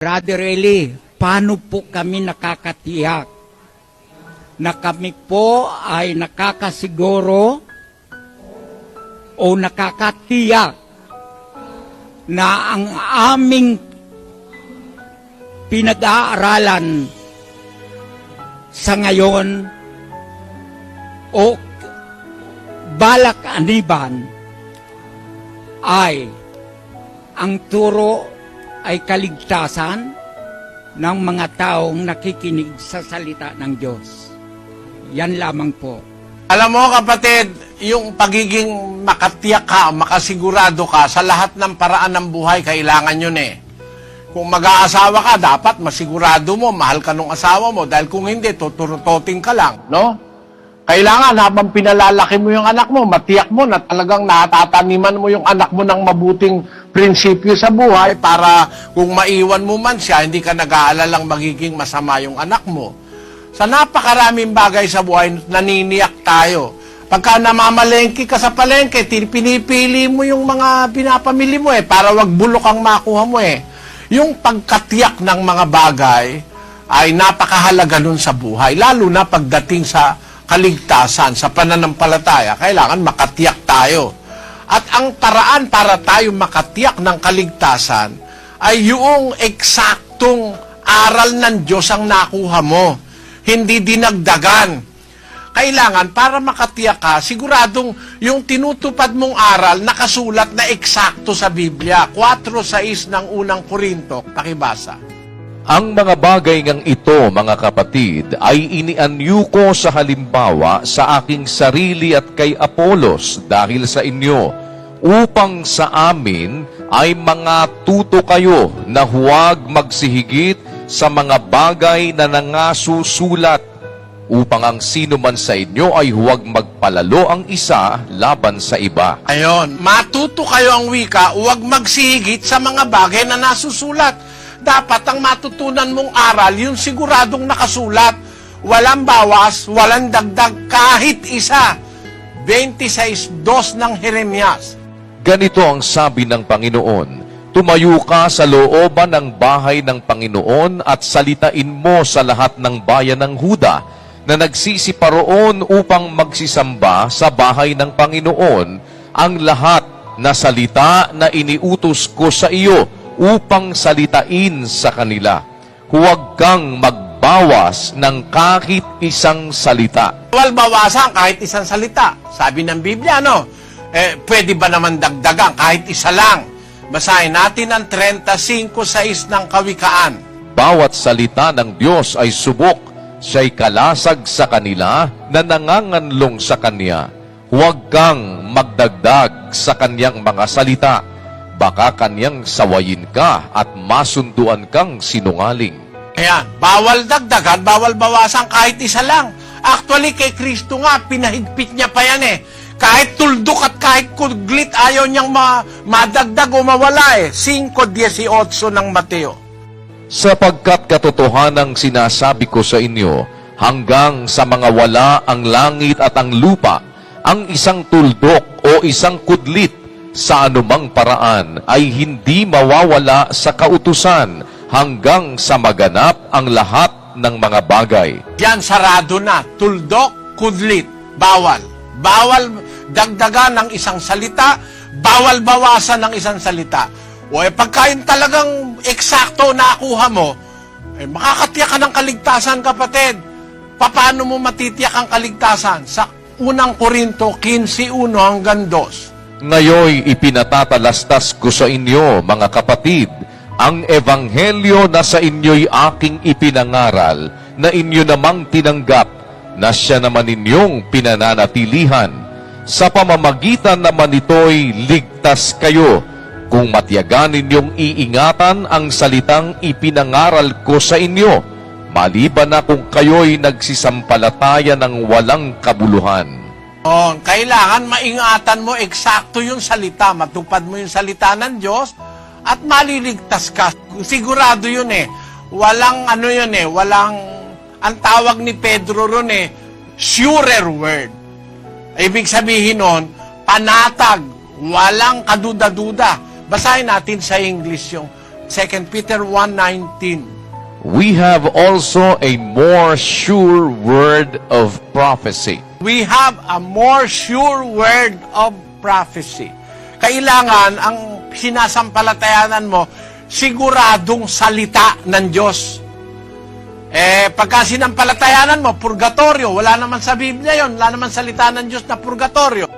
Brother Eli, paano po kami nakakatiyak? Na kami po ay nakakasiguro o nakakatiyak na ang aming pinag-aaralan sa ngayon o balak aniban ay ang turo ay kaligtasan ng mga taong nakikinig sa salita ng Diyos. Yan lamang po. Alam mo kapatid, yung pagiging makatiyak ka, makasigurado ka sa lahat ng paraan ng buhay, kailangan yun eh. Kung mag-aasawa ka, dapat masigurado mo, mahal ka nung asawa mo. Dahil kung hindi, tuturutoting ka lang, no? Kailangan habang pinalalaki mo yung anak mo, matiyak mo na talagang natataniman mo yung anak mo ng mabuting prinsipyo sa buhay para kung maiwan mo man siya, hindi ka nag-aalalang magiging masama yung anak mo. Sa napakaraming bagay sa buhay, naniniyak tayo. Pagka namamalengke ka sa palengke, pinipili mo yung mga pinapamili mo eh, para wag bulok ang makuha mo eh. Yung pagkatiyak ng mga bagay ay napakahalaga nun sa buhay, lalo na pagdating sa kaligtasan, sa pananampalataya, kailangan makatiyak tayo. At ang paraan para tayo makatiyak ng kaligtasan ay yung eksaktong aral ng Diyos ang nakuha mo. Hindi dinagdagan. Kailangan, para makatiyak ka, siguradong yung tinutupad mong aral, nakasulat na eksakto sa Biblia. 4.6 ng unang Korinto, pakibasa. Ang mga bagay ngang ito, mga kapatid, ay inianyo ko sa halimbawa sa aking sarili at kay Apolos dahil sa inyo, upang sa amin ay mga tuto kayo na huwag magsihigit sa mga bagay na nangasusulat, upang ang sino man sa inyo ay huwag magpalalo ang isa laban sa iba. Ayon, matuto kayo ang wika, huwag magsihigit sa mga bagay na nasusulat. Dapat ang matutunan mong aral, yung siguradong nakasulat. Walang bawas, walang dagdag, kahit isa. 26.2 ng Jeremias. Ganito ang sabi ng Panginoon, Tumayo ka sa looban ng bahay ng Panginoon at salitain mo sa lahat ng bayan ng Huda na nagsisiparoon upang magsisamba sa bahay ng Panginoon ang lahat na salita na iniutos ko sa iyo upang salitain sa kanila. Huwag kang magbawas ng kahit isang salita. Bawal bawasan kahit isang salita. Sabi ng Biblia, no? Eh, pwede ba naman dagdagan kahit isa lang? Basahin natin ang 35.6 ng Kawikaan. Bawat salita ng Diyos ay subok, siya'y kalasag sa kanila na nanganganlong sa Kanya. Huwag kang magdagdag sa Kanyang mga salita. Baka Kanyang sawayin ka at masunduan kang sinungaling. Ayan, bawal dagdagan, bawal bawasan kahit isa lang. Actually, kay Kristo nga, pinahigpit niya pa yan eh. Kahit tuldok at kahit kuglit, ayaw niyang ma madagdag o mawala eh. 5.18 ng Mateo. Sapagkat katotohanang sinasabi ko sa inyo, hanggang sa mga wala ang langit at ang lupa, ang isang tuldok o isang kudlit sa anumang paraan ay hindi mawawala sa kautusan hanggang sa maganap ang lahat ng mga bagay. Yan, sarado na. Tuldok, kudlit, bawal. Bawal dagdagan ng isang salita, bawal bawasan ng isang salita. O eh, pagka yun talagang eksakto nakuha mo, eh, makakatiyak ka ng kaligtasan, kapatid. Paano mo matitiyak ang kaligtasan? Sa unang Korinto 15.1 hanggang 2. Ngayoy ipinatatalastas ko sa inyo, mga kapatid, ang ebanghelyo na sa inyo'y aking ipinangaral, na inyo namang tinanggap, na siya naman ninyong pinananatilihan. Sa pamamagitan naman ito'y ligtas kayo, kung matiyagan ninyong iingatan ang salitang ipinangaral ko sa inyo, maliban na kung kayo'y nagsisampalataya ng walang kabuluhan. Oh, kailangan maingatan mo eksakto yung salita, matupad mo yung salita ng Diyos at maliligtas ka. Sigurado yun eh. Walang ano yun eh, walang ang tawag ni Pedro ron eh, surer word. Ibig sabihin nun, panatag, walang kaduda-duda. Basahin natin sa English yung 2 Peter 1.19. We have also a more sure word of prophecy. We have a more sure word of prophecy. Kailangan ang sinasampalatayanan mo, siguradong salita ng Diyos. Eh, pagka sinampalatayanan mo, purgatorio, wala naman sa Biblia yon, wala naman salita ng Diyos na purgatorio.